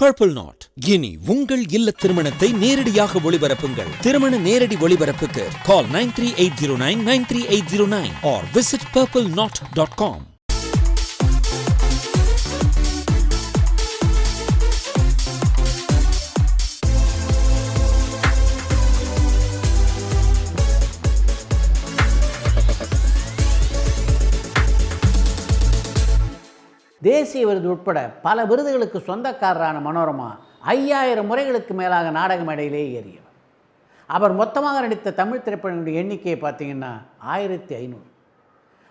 Purple not இனி உங்கள் இல்ல திருமணத்தை நேரடியாக ஒளிபரப்புங்கள். திருமண நேரடி ஒளிபரப்புக்கு call nine three eight zero nine nine three eight zero nine or visit purple not dot com தேசிய விருது உட்பட பல விருதுகளுக்கு சொந்தக்காரரான மனோரமா ஐயாயிரம் முறைகளுக்கு மேலாக நாடக மேடையிலே ஏறியவர். அவர் மொத்தமாக நடித்த தமிழ் திரைப்படங்களுடைய எண்ணிக்கையை பார்த்தீங்கன்னா ஆயிரத்தி ஐநூறு.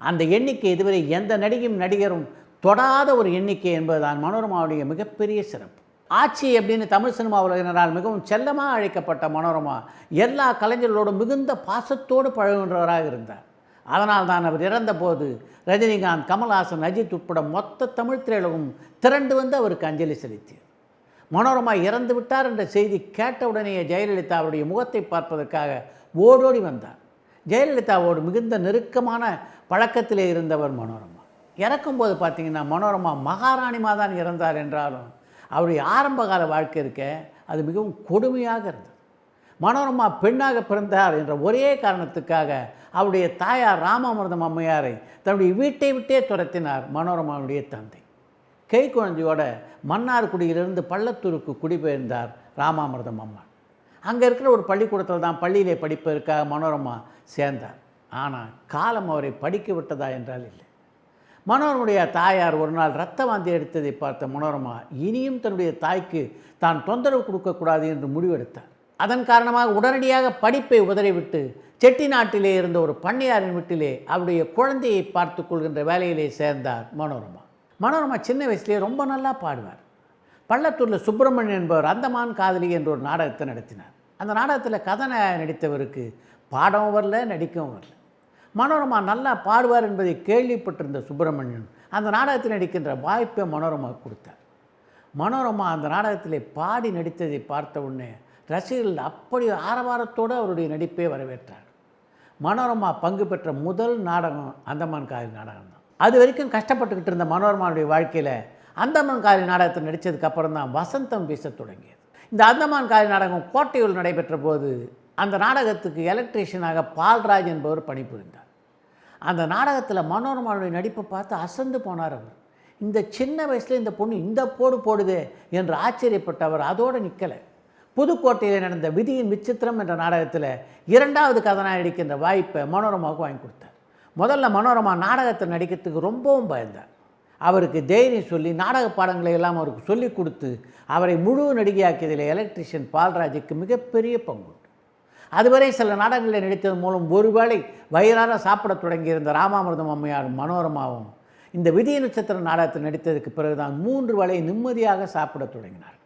அந்த எண்ணிக்கை இதுவரை எந்த நடிகையும் நடிகரும் தொடாத ஒரு எண்ணிக்கை என்பதுதான் மனோரமாவுடைய மிகப்பெரிய சிறப்பு. ஆட்சி அப்படின்னு தமிழ் சினிமா உலகினரால் மிகவும் செல்லமாக அழைக்கப்பட்ட மனோரமா எல்லா கலைஞர்களோடும் மிகுந்த பாசத்தோடு பழகுகின்றவராக இருந்தார். அதனால் தான் அவர் இறந்தபோது ரஜினிகாந்த் கமல்ஹாசன் அஜித் உட்பட மொத்த தமிழ் திரையுலகம் திரண்டு வந்து அவருக்கு அஞ்சலி செலுத்தியது. மனோரமா இறந்து விட்டார் என்ற செய்தி கேட்டவுடனேயே ஜெயலலிதா அவருடைய முகத்தை பார்ப்பதற்காக ஓடோடி வந்தார். ஜெயலலிதாவோடு மிகுந்த நெருக்கமான பழக்கத்திலே இருந்தவர் மனோரமா. இறக்கும்போது பார்த்திங்கன்னா மனோரமா மகாராணிமா தான் இறந்தார் என்றாலும் அவருடைய ஆரம்பகால வாழ்க்கை இருக்க அது மிகவும் கொடுமையாக இருந்தது. மனோரமா பெண்ணாக பிறந்தார் என்ற ஒரே காரணத்துக்காக அவருடைய தாயார் ராமாமிர்தம் அம்மையாரை தன்னுடைய வீட்டை விட்டே துரத்தினார் மனோரமாவுடைய தந்தை. கை குழந்தையோட மன்னார்குடியிலிருந்து பள்ளத்தூருக்கு குடிபெயர்ந்தார் ராமாமிர்தம் அம்மா அங்கே இருக்கிற ஒரு பள்ளிக்கூடத்தில் தான் பள்ளியிலே படிப்பதற்காக மனோரமா சேர்ந்தார். ஆனால் காலம் அவரை படிக்க விட்டதா என்றால் இல்லை. மனோரமுடைய தாயார் ஒரு நாள் ரத்த வாந்தி எடுத்ததை பார்த்த மனோரமா இனியும் தன்னுடைய தாய்க்கு தான் தொந்தரவு கொடுக்கக்கூடாது என்று முடிவெடுத்தார். அதன் காரணமாக உடனடியாக படிப்பை உதறிவிட்டு செட்டிநாட்டிலே இருந்த ஒரு பண்ணையாரின் வீட்டிலே அவருடைய குழந்தையை பார்த்து கொள்கின்ற வேலையிலே சேர்ந்தார் மனோரமா. மனோரமா சின்ன வயசுலேயே ரொம்ப நல்லா பாடுவார். பள்ளத்தூரில் சுப்பிரமணியன் என்பவர் அந்தமான் காதலி என்ற ஒரு நாடகத்தை நடத்தினார். அந்த நாடகத்தில் கதனை நடித்தவருக்கு பாடவும் வரல நடிக்கவும் வரல. மனோரமா நல்லா பாடுவார் என்பதை கேள்விப்பட்டிருந்த சுப்பிரமணியன் அந்த நாடகத்தில் நடிக்கின்ற வாய்ப்பை மனோரமா கொடுத்தார். மனோரமா அந்த நாடகத்திலே பாடி நடித்ததை பார்த்த உடனே ரசிகர்கள் அப்படி ஆரவாரத்தோடு அவருடைய நடிப்பை வரவேற்றார். மனோரமா பங்கு பெற்ற முதல் நாடகம் அந்தமான் காதல் நாடகம் தான். அது வரைக்கும் கஷ்டப்பட்டுக்கிட்டு இருந்த மனோரமாவுடைய வாழ்க்கையில் அந்தமான் காதல் நாடகத்தை நடித்ததுக்கப்புறம் தான் வசந்தம் வீசத் தொடங்கியது. இந்த அந்தமான் காதல் நாடகம் கோட்டையூர் நடைபெற்ற போது அந்த நாடகத்துக்கு எலக்ட்ரீஷியனாக பால்ராஜ் என்பவர் பணிபுரிந்தார். அந்த நாடகத்தில் மனோரமாவுடைய நடிப்பை பார்த்து அசந்து போனார் அவர். இந்த சின்ன வயசில் இந்த பொண்ணு இந்த போடு போடுதே என்று ஆச்சரியப்பட்டவர் அதோடு நிற்கலை புதுக்கோட்டையில் நடந்த விதியின் விசித்திரம் என்ற நாடகத்தில் இரண்டாவது கதனாக நடிக்கின்ற வாய்ப்பை மனோரமாவுக்கு வாங்கி கொடுத்தார். முதல்ல மனோரமா நாடகத்தில் நடிக்கிறதுக்கு ரொம்பவும் பயந்தார். அவருக்கு தைரியம் சொல்லி நாடக பாடங்களை எல்லாம் அவருக்கு சொல்லிக் கொடுத்து அவரை முழு நடிகையாக்கியதில் எலக்ட்ரிஷியன் பால்ராஜுக்கு மிகப்பெரிய பங்கு உண்டு. அதுவரை சில நாடகங்களில் நடித்தது மூலம் ஒருவேளை வயிறார சாப்பிடத் தொடங்கியிருந்த ராமாமிர்தம் அம்மையார் மனோரமாவும் இந்த விதிய நட்சத்திர நாடகத்தில் நடித்ததுக்கு பிறகுதான் மூன்று வேளை நிம்மதியாக சாப்பிடத் தொடங்கினார்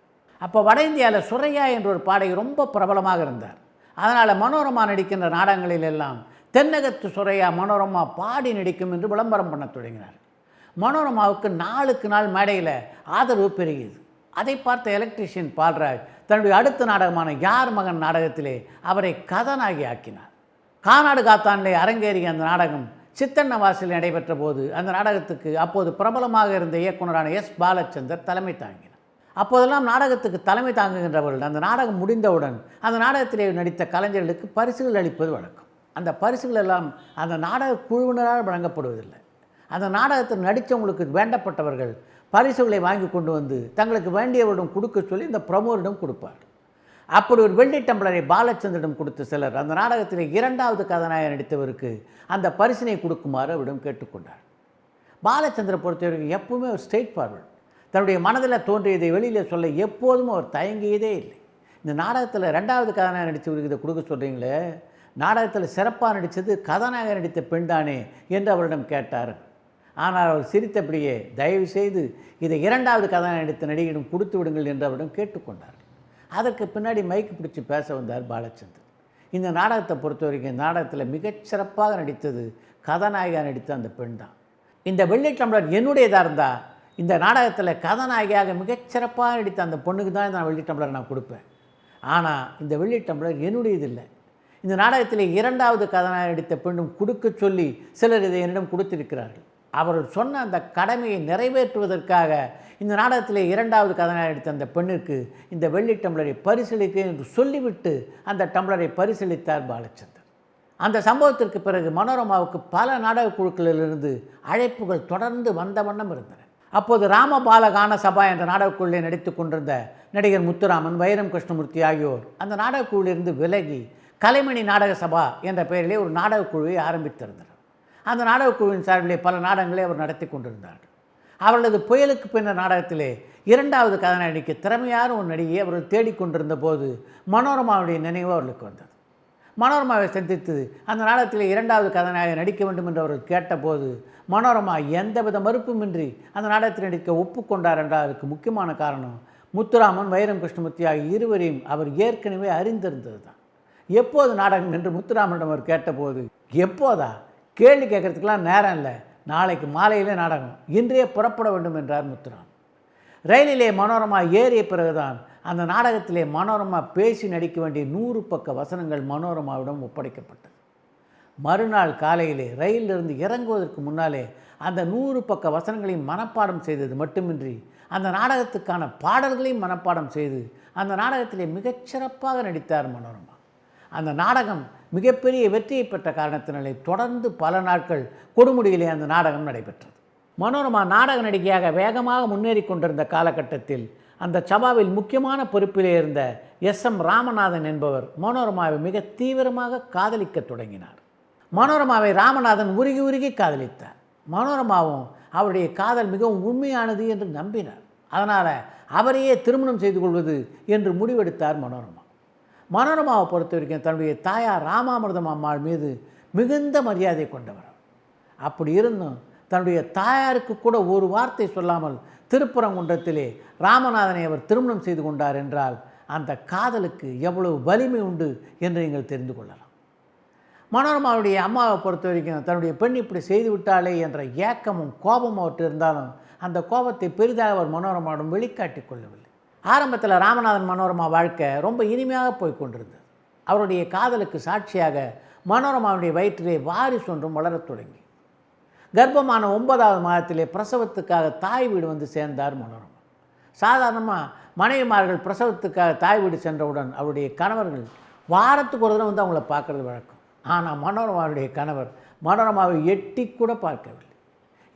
அப்போ வட இந்தியாவில் சுரையா என்ற ஒரு பாடகி ரொம்ப பிரபலமாக இருந்தார். அதனால் மனோரமா நடிக்கின்ற நாடகங்களில் எல்லாம் தென்னகத்து சுரையா மனோரமா பாடி நடிக்கும் என்று விளம்பரம் பண்ண தொடங்கினார். மனோரமாவுக்கு நாளுக்கு நாள் மேடையில் ஆதரவு பெருகியது. அதை பார்த்த எலக்ட்ரிஷியன் பால்ராஜ் தன்னுடைய அடுத்த நாடகமான யார் மகன் நாடகத்திலே அவரை கதாநாயகி ஆக்கினார். காநாடு காத்தானிலே அரங்கேறிய அந்த நாடகம் சித்தன்ன வாசலில் நடைபெற்ற போது அந்த நாடகத்துக்கு அப்போது பிரபலமாக இருந்த இயக்குனரான எஸ் பாலச்சந்தர் தலைமை தாங்கி. அப்போதெல்லாம் நாடகத்துக்கு தலைமை தாங்குகின்றவர்கள் அந்த நாடகம் முடிந்தவுடன் அந்த நாடகத்திலே நடித்த கலைஞர்களுக்கு பரிசுகள் அளிப்பது வழக்கம். அந்த பரிசுகள் எல்லாம் அந்த நாடக குழுவினரால் வழங்கப்படுவதில்லை. அந்த நாடகத்தில் நடித்தவங்களுக்கு வேண்டப்பட்டவர்கள் பரிசுகளை வாங்கி கொண்டு வந்து தங்களுக்கு வேண்டியவரிடம் கொடுக்க சொல்லி இந்த பிரமோரிடம் கொடுப்பார். அப்படி ஒரு வெள்ளி டம்ளரை பாலச்சந்திரிடம் கொடுத்த சிலர் அந்த நாடகத்தில் இரண்டாவது கதாநாயகன் நடித்தவருக்கு அந்த பரிசினை கொடுக்குமாறு அவரிடம் கேட்டுக்கொண்டார். பாலச்சந்திர பொறுத்தவரைக்கும் எப்பவுமே ஒரு ஸ்ட்ரெயிட் ஃபார்வர்டு. தன்னுடைய மனதில் தோன்றியதை வெளியில் சொல்ல எப்போதும் அவர் தயங்கியதே இல்லை. இந்த நாடகத்தில் ரெண்டாவது கதாநாயகன் நடித்து இதை கொடுக்க சொல்கிறீங்களே நாடகத்தில் சிறப்பாக நடித்தது கதாநாயகன் நடித்த பெண் தானே என்று அவரிடம் கேட்டார். ஆனால் அவர் சிரித்தபடியே தயவு செய்து இதை இரண்டாவது கதாநாயகன் நடித்த நடிகரிடம் கொடுத்து விடுங்கள் என்று அவரிடம் கேட்டுக்கொண்டார். அதற்கு பின்னாடி மைக்கு பிடிச்சி பேச வந்தார் பாலச்சந்தர் இந்த நாடகத்தை பொறுத்த வரைக்கும் இந்த நாடகத்தில் மிகச்சிறப்பாக நடித்தது கதாநாயகா நடித்த அந்த பெண் தான் இந்த வெள்ளி டம்ளர் என்னுடையதாக இருந்தால் இந்த நாடகத்தில் கதாநாயகியாக மிகச்சிறப்பாக நடித்த அந்த பொண்ணுக்கு தான் நான் வெள்ளி டம்ளர் நான் கொடுப்பேன். ஆனால் இந்த வெள்ளி டம்ளர் என்னுடையது இல்லை. இந்த நாடகத்தில் இரண்டாவது கதாநாயகன் நடித்த பெண்ணும் கொடுக்க சொல்லி சிலர் இதை என்னிடம் கொடுத்திருக்கிறார்கள். அவர்கள் சொன்ன அந்த கடமையை நிறைவேற்றுவதற்காக இந்த நாடகத்தில் இரண்டாவது கதாநாயகி நடித்த அந்த பெண்ணிற்கு இந்த வெள்ளி டம்ளரை பரிசளிக்க என்று சொல்லிவிட்டு அந்த டம்ளரை பரிசீலித்தார் பாலச்சந்தர். அந்த சம்பவத்திற்கு பிறகு மனோரமாவுக்கு பல நாடக குழுக்களிலிருந்து அழைப்புகள் தொடர்ந்து வந்த வண்ணம் இருந்தன. அப்போது ராமபாலகான சபா என்ற நாடகக்குழுவில் நடித்து கொண்டிருந்த நடிகர் முத்துராமன் வைரம் கிருஷ்ணமூர்த்தி ஆகியோர் அந்த நாடகக்குழுவிலிருந்து விலகி கலைமணி நாடக சபா என்ற பெயரிலே ஒரு நாடகக்குழுவை ஆரம்பித்திருந்தார் அந்த நாடகக்குழுவின் சார்பிலே பல நாடகங்களை அவர் நடத்தி கொண்டிருந்தார். அவர்களது புயலுக்கு பின்னர் நாடகத்திலே இரண்டாவது கதாநாயகிக்கு திறமையான ஒரு நடிகையை அவர்கள் தேடிக்கொண்டிருந்த போது மனோரமாவுடைய நினைவு அவர்களுக்கு வந்தது. மனோரமாவை சந்தித்தது. அந்த நாடகத்தில் இரண்டாவது கதாநாயகன் நடிக்க வேண்டும் என்று அவர்கள் கேட்டபோது மனோரமா எந்தவித மறுப்புமின்றி அந்த நாடகத்தில் நடிக்க ஒப்புக்கொண்டார் என்றால் அதுக்கு முக்கியமான காரணம் முத்துராமன் வைரம் கிருஷ்ணமூர்த்தி ஆகிய இருவரையும் அவர் ஏற்கனவே அறிந்திருந்தது தான் எப்போது நாடகம் என்று முத்துராமனிடம் அவர் கேட்டபோது எப்போதா? கேள்வி கேட்கறதுக்கெல்லாம் நேரம் இல்லை. நாளைக்கு மாலையிலே நாடகம். இன்றையே புறப்பட வேண்டும் என்றார் முத்துராமன். ரயிலிலே மனோரமா ஏறிய பிறகுதான் அந்த நாடகத்திலே மனோரமா பேசி நடிக்க வேண்டிய நூறு பக்க வசனங்கள் மனோரமாவிடம் ஒப்படைக்கப்பட்டது. மறுநாள் காலையிலே ரயிலிருந்து இறங்குவதற்கு முன்னாலே அந்த நூறு பக்க வசனங்களையும் மனப்பாடம் செய்தது மட்டுமின்றி அந்த நாடகத்துக்கான பாடல்களையும் மனப்பாடம் செய்து அந்த நாடகத்திலே மிகச்சிறப்பாக நடித்தார் மனோரமா. அந்த நாடகம் மிகப்பெரிய வெற்றியை பெற்ற காரணத்தினாலே தொடர்ந்து பல நாட்கள் கொடுமுடியிலே அந்த நாடகம் நடைபெற்றது. மனோரமா நாடக நடிகையாக வேகமாக முன்னேறி கொண்டிருந்த காலகட்டத்தில் அந்த சபாவில் முக்கியமான பொறுப்பிலே இருந்த எஸ் எம் ராமநாதன் என்பவர் மனோரமாவை மிக தீவிரமாக காதலிக்க தொடங்கினார். மனோரமாவை ராமநாதன் உருகி உருகி காதலித்தார். மனோரமாவும் அவருடைய காதல் மிகவும் உண்மையானது என்று நம்பினார். அதனால் அவரையே திருமணம் செய்து கொள்வது என்று முடிவெடுத்தார் மனோரமா. மனோரமாவை பொறுத்த வரைக்கும் தன்னுடைய தாயார் ராமாமிர்தம் அம்மாள் மீது மிகுந்த மரியாதை கொண்டவர் அப்படி இருந்தும் தன்னுடைய தாயாருக்கு கூட ஒரு வார்த்தை சொல்லாமல் திருப்பரங்குன்றத்திலே ராமநாதனை அவர் திருமணம் செய்து கொண்டார் என்றால் அந்த காதலுக்கு எவ்வளவு வலிமை உண்டு என்று நீங்கள் தெரிந்து கொள்ளலாம். மனோரமாவுடைய அம்மாவை பொறுத்த வரைக்கும் தன்னுடைய பெண் இப்படி செய்து விட்டாளே என்ற ஏக்கமும் கோபமும் அவற்று இருந்தாலும் அந்த கோபத்தை பெரிதாக அவர் மனோரமாவிடம் வெளிக்காட்டிக் கொள்ளவில்லை. ஆரம்பத்தில் ராமநாதன் மனோரமா வாழ்க்கை ரொம்ப இனிமையாக போய் கொண்டிருந்தது. அவருடைய காதலுக்கு சாட்சியாக மனோரமாவுடைய வயிற்றிலே வாரிசு ஒன்றும் வளரத் தொடங்கி. கர்ப்பமான ஒன்பதாவது மாதத்திலே பிரசவத்துக்காக தாய் வீடு வந்து சேர்ந்தார் மனோரமா சாதாரணமாக மனைவிமார்கள் பிரசவத்துக்காக தாய் வீடு சென்றவுடன் அவருடைய கணவர்கள் வாரத்துக்கு ஒரு தடவை வந்து அவங்கள பார்க்குறது வழக்கம். ஆனால் மனோரமாவுடைய கணவர் மனோரமாவை எட்டி கூட பார்க்கவில்லை.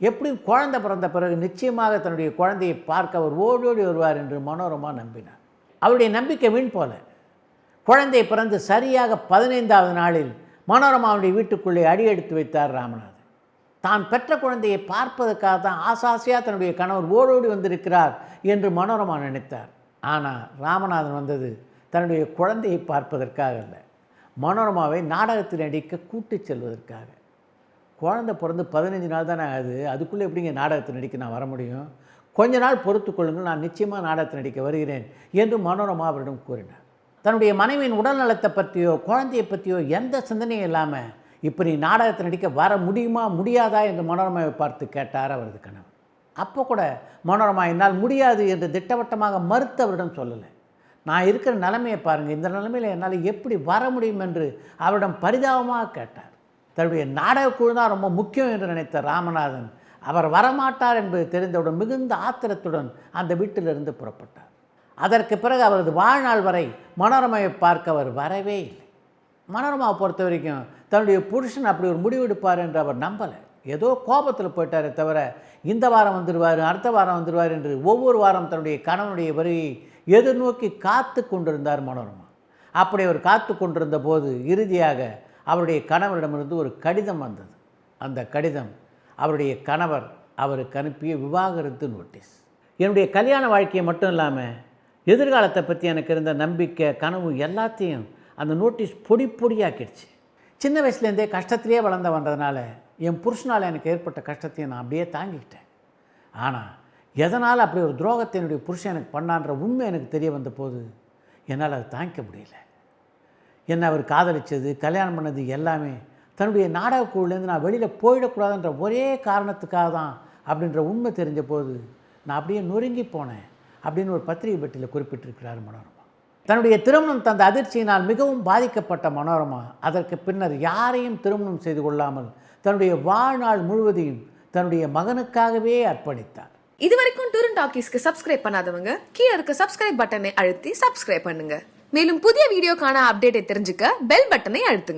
எப்படியும் குழந்தை பிறந்த பிறகு நிச்சயமாக தன்னுடைய குழந்தையை பார்க்க அவர் ஓடி ஓடி வருவார் என்று மனோரமா நம்பினார். அவருடைய நம்பிக்கை வீண் போல. குழந்தை பிறந்து சரியாக பதினைந்தாவது நாளில் மனோரமாவுடைய வீட்டுக்குள்ளே அடியெடுத்து வைத்தார் ராமநாதன் தான் பெற்ற குழந்தையை பார்ப்பதற்காக தான் ஆசாசியாக தன்னுடைய கணவர் ஓடோடி வந்திருக்கிறார் என்று மனோரமா நினைத்தார். ஆனால் ராமநாதன் வந்தது தன்னுடைய குழந்தையை பார்ப்பதற்காக அல்ல. மனோரமாவை நாடகத்தில் நடிக்க கூட்டி செல்வதற்காக. குழந்தை பிறந்து பதினஞ்சு நாள் தானே ஆகுது அதுக்குள்ளே எப்படிங்க நாடகத்தில் நடிக்க நான் வர முடியும்? கொஞ்ச நாள் பொறுத்து கொள்ளுங்கள் நான் நிச்சயமாக நாடகத்தில் நடிக்க வருகிறேன் என்று மனோரமா அவரிடம் கூறினார். தன்னுடைய மனைவியின் உடல் நலத்தை பற்றியோ குழந்தையை பற்றியோ எந்த சிந்தனையும் இல்லாமல் இப்போ நீ நாடகத்தில் நடிக்க வர முடியுமா முடியாதா என்று மனோரமாவை பார்த்து கேட்டார் அவரது கணவர். அப்போ கூட மனோரமா என்னால் முடியாது என்று திட்டவட்டமாக மறுத்தவரிடம் சொல்லலை. நான் இருக்கிற நிலைமையை பாருங்கள் இந்த நிலைமையில் என்னால் எப்படி வர முடியும் என்று அவரிடம் பரிதாபமாக கேட்டார். தன்னுடைய நாடகக்குழு தான் ரொம்ப முக்கியம் என்று நினைத்த ராமநாதன் அவர் வரமாட்டார் என்பது தெரிந்தவுடன் மிகுந்த ஆத்திரத்துடன் அந்த வீட்டிலிருந்து புறப்பட்டார். அதற்கு பிறகு அவரது வாழ்நாள் வரை மனோரமையை பார்க்க அவர் வரவே இல்லை. மனோரமாவை பொறுத்த வரைக்கும் தன்னுடைய புருஷன் அப்படி ஒரு முடிவெடுப்பார் என்று அவர் நம்பலை. ஏதோ கோபத்தில் போயிட்டாரே தவிர இந்த வாரம் வந்துடுவார் அடுத்த வாரம் வந்துடுவார் என்று ஒவ்வொரு வாரம் தன்னுடைய கணவனுடைய வருகையை எதிர்நோக்கி காத்து கொண்டிருந்தார் மனோரமா. அப்படி அவர் காத்து கொண்டிருந்த போது இறுதியாக அவருடைய கணவரிடமிருந்து ஒரு கடிதம் வந்தது. அந்த கடிதம் அவருடைய கணவர் அவருக்கு அனுப்பிய விவாகரத்து நோட்டீஸ். என்னுடைய கல்யாண வாழ்க்கையை மட்டும் இல்லாமல் எதிர்காலத்தை பற்றி எனக்கு இருந்த நம்பிக்கை கனவு எல்லாத்தையும் அந்த நோட்டீஸ் பொடி பொடியாக்கிடுச்சு. சின்ன வயசுலேருந்தே கஷ்டத்திலே வளர்ந்த வந்ததுனால என் புருஷனால் எனக்கு ஏற்பட்ட கஷ்டத்தையும் நான் அப்படியே தாங்கிக்கிட்டேன். ஆனால் எதனால் அப்படி ஒரு துரோகத்தை என்னுடைய புருஷன் எனக்கு பண்ணான்ற உண்மை எனக்கு தெரிய வந்த போது என்னால் அதை தாங்கிக்க முடியல. என்னை அவர் காதலிச்சது கல்யாணம் பண்ணது எல்லாமே தன்னுடைய நாடகக்குழுலேருந்து நான் வெளியில் போயிடக்கூடாதுன்ற ஒரே காரணத்துக்காக தான் அப்படின்ற உண்மை தெரிஞ்ச போது நான் அப்படியே நொறுங்கி போனேன் அப்படின்னு ஒரு பத்திரிகை பெட்டியில் குறிப்பிட்டிருக்கிறார் மனோரமா. தன்னுடைய திருமணம் தந்த அதிர்ச்சியினால் மிகவும் பாதிக்கப்பட்ட மனோரமா. அதற்கு பின்னர் யாரையும் திருமணம் செய்து கொள்ளாமல் தன்னுடைய வாழ்நாள் முழுவதையும் தன்னுடைய மகனுக்காகவே அர்ப்பணித்தார். இதுவரைக்கும் டூரன் டாக்கீஸ்க்கு சப்ஸ்கிரைப் பண்ணாதவங்க கீழே இருக்க சப்ஸ்கிரைப் பட்டனை அழுத்தி சப்ஸ்கிரைப் பண்ணுங்க. மேலும் புதிய வீடியோக்கான அப்டேட்டை தெரிஞ்சுக்க பெல் பட்டனை அழுத்துங்க.